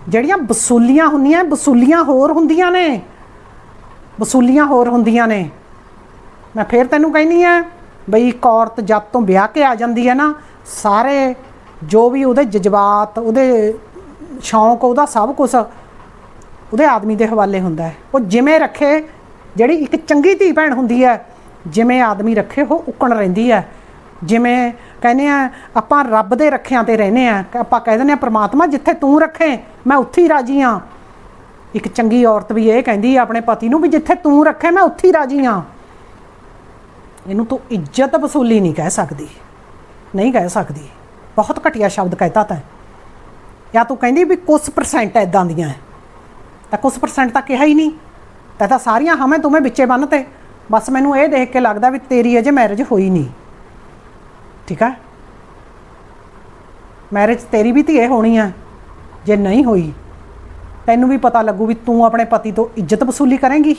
ਜਿਹੜੀਆਂ ਵਸੂਲੀਆਂ ਹੁੰਦੀਆਂ, ਵਸੂਲੀਆਂ ਹੋਰ ਹੁੰਦੀਆਂ ਨੇ। ਵਸੂਲੀਆਂ ਹੋਰ ਹੁੰਦੀਆਂ ਨੇ। ਮੈਂ ਫੇਰ ਤੈਨੂੰ ਕਹਿੰਦੀ ਆ ਬਈ ਇੱਕ ਔਰਤ ਜਦ ਤੋਂ ਵਿਆਹ ਕੇ ਆ ਜਾਂਦੀ ਹੈ ਨਾ ਸਾਰੇ ਜੋ ਵੀ ਉਹਦੇ ਜਜ਼ਬਾਤ, ਉਹਦੇ ਸ਼ੌਂਕ, ਉਹਦਾ ਸਭ ਕੁਝ ਉਹਦੇ ਆਦਮੀ ਦੇ ਹਵਾਲੇ ਹੁੰਦਾ ਹੈ। ਉਹ ਜਿਵੇਂ ਰੱਖੇ, ਜਿਹੜੀ ਇੱਕ ਚੰਗੀ ਧੀ ਭੈਣ ਹੁੰਦੀ ਹੈ, ਜਿਵੇਂ ਆਦਮੀ ਰੱਖੇ, ਉਹ ਉੱਕਣ ਰਹਿੰਦੀ ਹੈ। ਜਿਵੇਂ ਕਹਿੰਦੇ ਆ, ਆਪਾਂ ਰੱਬ ਦੇ ਰੱਖਿਆਂ ਤੇ ਰਹਿੰਦੇ ਆ ਆਪਾਂ ਕਹਿ ਦਿੰਦੇ ਆ ਪ੍ਰਮਾਤਮਾ, ਜਿੱਥੇ ਤੂੰ ਰੱਖੇ, ਮੈਂ ਉੱਥੇ ਹੀ ਰਾਜੀ ਹਾਂ। ਇੱਕ ਚੰਗੀ ਔਰਤ ਵੀ ਇਹ ਕਹਿੰਦੀ ਆ ਆਪਣੇ ਪਤੀ ਨੂੰ ਵੀ, ਜਿੱਥੇ ਤੂੰ ਰੱਖੇ, ਮੈਂ ਉੱਥੇ ਹੀ ਰਾਜੀ ਹਾਂ। ਇਹਨੂੰ ਤੂੰ ਇੱਜ਼ਤ ਵਸੂਲੀ ਨਹੀਂ ਕਹਿ ਸਕਦੀ। ਨਹੀਂ ਕਹਿ ਸਕਦੀ। ਬਹੁਤ ਘਟੀਆ ਸ਼ਬਦ ਕਹਿਤਾ ਤੈਂ। ਜਾਂ ਤੂੰ ਕਹਿੰਦੀ ਵੀ ਕੁਝ ਪਰਸੈਂਟ ਐਦਾਂ ਦੀਆਂ ਹੈ ਤਾਂ ਕੁਝ ਪਰਸੈਂਟ ਤਾਂ ਕਿਹਾ ਹੀ ਨਹੀਂ। ਤਾਂ ਤਾਂ ਸਾਰੀਆਂ ਹਮੇ ਤੁਮੇ ਵਿੱਚੇ ਬੰਨਤੇ ਬਸ ਮੈਨੂੰ ਇਹ ਦੇਖ ਕੇ ਲੱਗਦਾ ਵੀ ਤੇਰੀ ਅਜੇ ਮੈਰਿਜ ਹੋਈ ਨਹੀਂ। ਠੀਕ ਹੈ ਮੈਰਿਜ ਤੇਰੀ ਵੀ ਧੀਏ ਹੋਣੀ ਆ। ਜੇ ਨਹੀਂ ਹੋਈ, ਤੈਨੂੰ ਵੀ ਪਤਾ ਲੱਗੂ ਵੀ ਤੂੰ ਆਪਣੇ ਪਤੀ ਤੋਂ ਇੱਜ਼ਤ ਵਸੂਲੀ ਕਰੇਂਗੀ।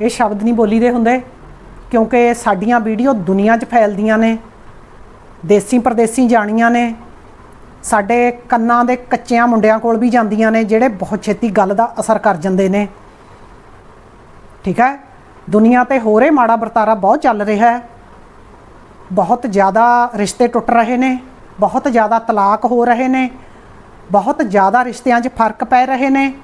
ਇਹ ਸ਼ਬਦ ਨਹੀਂ ਬੋਲੀ ਦੇ ਹੁੰਦੇ, ਕਿਉਂਕਿ ਸਾਡੀਆਂ ਵੀਡੀਓ ਦੁਨੀਆ 'ਚ ਫੈਲਦੀਆਂ ਨੇ। ਦੇਸੀ ਪਰਦੇਸੀ ਜਾਣੀਆਂ ਨੇ। ਸਾਡੇ ਕੰਨਾਂ ਦੇ ਕੱਚਿਆਂ ਮੁੰਡਿਆਂ ਕੋਲ ਵੀ ਜਾਂਦੀਆਂ ਨੇ, ਜਿਹੜੇ ਬਹੁਤ ਛੇਤੀ ਗੱਲ ਦਾ ਅਸਰ ਕਰ ਜਾਂਦੇ ਨੇ। ਠੀਕ ਹੈ? ਦੁਨੀਆ ਤੇ ਹੋਰੇ ਮਾੜਾ ਵਰਤਾਰਾ ਬਹੁਤ ਚੱਲ ਰਿਹਾ ਹੈ। ਬਹੁਤ ਜ਼ਿਆਦਾ ਰਿਸ਼ਤੇ ਟੁੱਟ ਰਹੇ ਨੇ, ਬਹੁਤ ਜ਼ਿਆਦਾ ਤਲਾਕ ਹੋ ਰਹੇ ਨੇ, ਬਹੁਤ ਜ਼ਿਆਦਾ ਰਿਸ਼ਤਿਆਂ 'ਚ ਫ਼ਰਕ ਪੈ ਰਹੇ ਨੇ।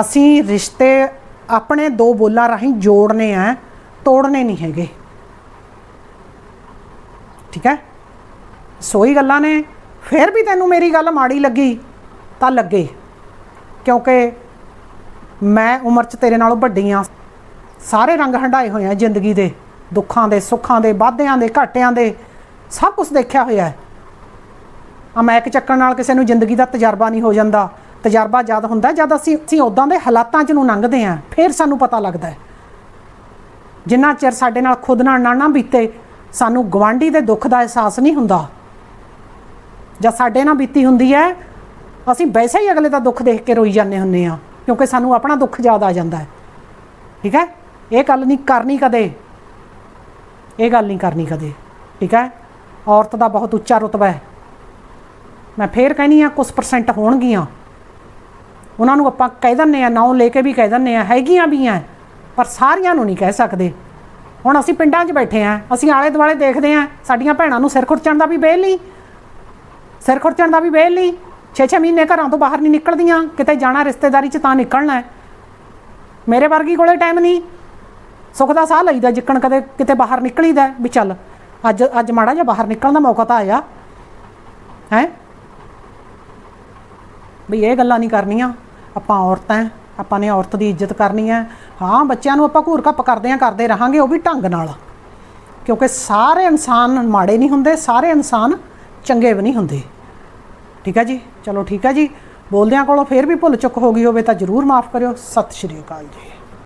ਅਸੀਂ ਰਿਸ਼ਤੇ ਆਪਣੇ ਦੋ ਬੋਲਾਂ ਰਾਹੀਂ ਜੋੜਨੇ ਆ, ਤੋੜਨੇ ਨਹੀਂ ਹੈਗੇ। ਠੀਕ ਹੈ? ਸੋਈ ਗੱਲਾਂ ਨੇ, ਫਿਰ ਵੀ ਤੈਨੂੰ ਮੇਰੀ ਗੱਲ ਮਾੜੀ ਲੱਗੀ, ਤਾਂ ਲੱਗੇ। ਕਿਉਂਕਿ ਮੈਂ ਉਮਰ 'ਚ ਤੇਰੇ ਨਾਲੋਂ ਵੱਡੀ ਆ। ਸਾਰੇ ਰੰਗ ਹੰਡਾਏ ਹੋਏ ਆ ਜ਼ਿੰਦਗੀ ਦੇ, ਦੁੱਖਾਂ ਦੇ, ਸੁੱਖਾਂ ਦੇ, ਵਾਧਿਆਂ ਦੇ, ਘਾਟਿਆਂ ਦੇ, ਸਭ ਕੁਝ ਦੇਖਿਆ ਹੋਇਆ ਹੈ। ਆ ਮੈਕ ਚੱਕਣ ਨਾਲ ਕਿਸੇ ਨੂੰ ਜ਼ਿੰਦਗੀ ਦਾ ਤਜਰਬਾ ਨਹੀਂ ਹੋ ਜਾਂਦਾ। ਤਜਰਬਾ ਜਦ ਹੁੰਦਾ ਜਦ ਅਸੀਂ ਅਸੀਂ ਉਦਾਂ ਦੇ ਹਾਲਾਤਾਂ 'ਚ ਨੂੰ ਲੰਘਦੇ ਆਂ, ਫਿਰ ਸਾਨੂੰ ਪਤਾ ਲੱਗਦਾ ਹੈ। ਜਿੰਨਾ ਚਿਰ ਸਾਡੇ ਨਾਲ ਖੁਦ ਨਾਲ ਨਾ ਨਾ ਬੀਤੇ ਸਾਨੂੰ ਗਵਾਂਢੀ ਦੇ ਦੁੱਖ ਦਾ ਅਹਿਸਾਸ ਨਹੀਂ ਹੁੰਦਾ। ਜਾਂ ਸਾਡੇ ਨਾਲ ਬੀਤੀ ਹੁੰਦੀ ਹੈ, ਅਸੀਂ ਵੈਸੇ ਹੀ ਅਗਲੇ ਦਾ ਦੁੱਖ ਦੇਖ ਕੇ ਰੋਈ ਜਾਂਦੇ ਹੁੰਨੇ ਆ ਕਿਉਂਕਿ ਸਾਨੂੰ ਆਪਣਾ ਦੁੱਖ ਯਾਦ ਆ ਜਾਂਦਾ ਹੈ। ਠੀਕ ਹੈ? ਇਹ ਗੱਲ ਨਹੀਂ ਕਰਨੀ ਕਦੇ। ਇਹ ਗੱਲ ਨਹੀਂ ਕਰਨੀ ਕਦੇ। ਠੀਕ ਹੈ? ਔਰਤ ਦਾ ਬਹੁਤ ਉੱਚਾ ਰੁਤਬਾ ਹੈ। ਮੈਂ ਫੇਰ ਕਹਿੰਨੀ ਆ ਕੁਝ ਪਰਸੈਂਟ ਹੋਣਗੀਆਂ। ਉਹਨਾਂ ਨੂੰ ਆਪਾਂ ਕਹਿ ਦਿੰਨੇ ਆ ਨਾਂ ਲੈ ਕੇ ਵੀ ਕਹਿ ਦਿੰਨੇ ਆ ਹੈਗੀਆਂ ਵੀ ਆ ਪਰ ਸਾਰੀਆਂ ਨੂੰ ਨਹੀਂ ਕਹਿ ਸਕਦੇ। ਹੁਣ ਅਸੀਂ ਪਿੰਡਾਂ 'ਚ ਬੈਠੇ ਆ, ਅਸੀਂ ਆਲੇ ਦੁਆਲੇ ਦੇਖਦੇ ਆ, ਸਾਡੀਆਂ ਭੈਣਾਂ ਨੂੰ ਸਿਰ ਖੁਰਚਣ ਦਾ ਵੀ ਵੇਲ ਨਹੀਂ, ਸਿਰ ਖੁਰਚਣ ਦਾ ਵੀ ਵੇਲ ਨਹੀਂ 6-6 ਮਹੀਨੇ ਘਰਾਂ ਤੋਂ ਬਾਹਰ ਨਹੀਂ ਨਿਕਲਦੀਆਂ, ਕਿਤੇ ਜਾਣਾ ਰਿਸ਼ਤੇਦਾਰੀ 'ਚ ਤਾਂ ਨਿਕਲਣਾ ਮੇਰੇ ਵਰਗੀ ਕੋਲੇ ਟਾਈਮ ਨਹੀਂ, ਸੁੱਖ ਦਾ ਸਾਹ ਲਈਦਾ ਜਿੱਕਣ ਕਦੇ ਕਿਤੇ ਬਾਹਰ ਨਿਕਲੀਦਾ ਵੀ ਚੱਲ, ਅੱਜ ਅੱਜ ਮਾੜਾ ਜਿਹਾ ਬਾਹਰ ਨਿਕਲਣ ਦਾ ਮੌਕਾ ਤਾਂ ਆਇਆ। ਹੈ? ਵੀ ਇਹ ਗੱਲਾਂ ਨਹੀਂ ਕਰਨੀਆਂ, ਆਪਾਂ ਔਰਤਾਂ ਆਪਾਂ ਨੇ ਔਰਤ ਦੀ ਇੱਜ਼ਤ ਕਰਨੀ ਹੈ। ਹਾਂ, ਬੱਚਿਆਂ ਨੂੰ ਆਪਾਂ ਘੂਰ ਘੱਪ ਕਰਦੇ ਆ ਕਰਦੇ ਰਹਾਂਗੇ, ਉਹ ਵੀ ਢੰਗ ਨਾਲ। ਕਿਉਂਕਿ ਸਾਰੇ ਇਨਸਾਨ ਮਾੜੇ ਨਹੀਂ ਹੁੰਦੇ, ਸਾਰੇ ਇਨਸਾਨ ਚੰਗੇ ਵੀ ਨਹੀਂ ਹੁੰਦੇ। ਠੀਕ ਹੈ ਜੀ? ਚਲੋ ਠੀਕ ਹੈ ਜੀ। ਬੋਲਦਿਆਂ ਕੋਲੋਂ ਫੇਰ ਵੀ ਭੁੱਲ ਚੁੱਕ ਹੋ ਗਈ ਹੋਵੇ ਤਾਂ ਜਰੂਰ ਮਾਫ ਕਰਿਓ। ਸਤਿ ਸ਼੍ਰੀ ਅਕਾਲ ਜੀ।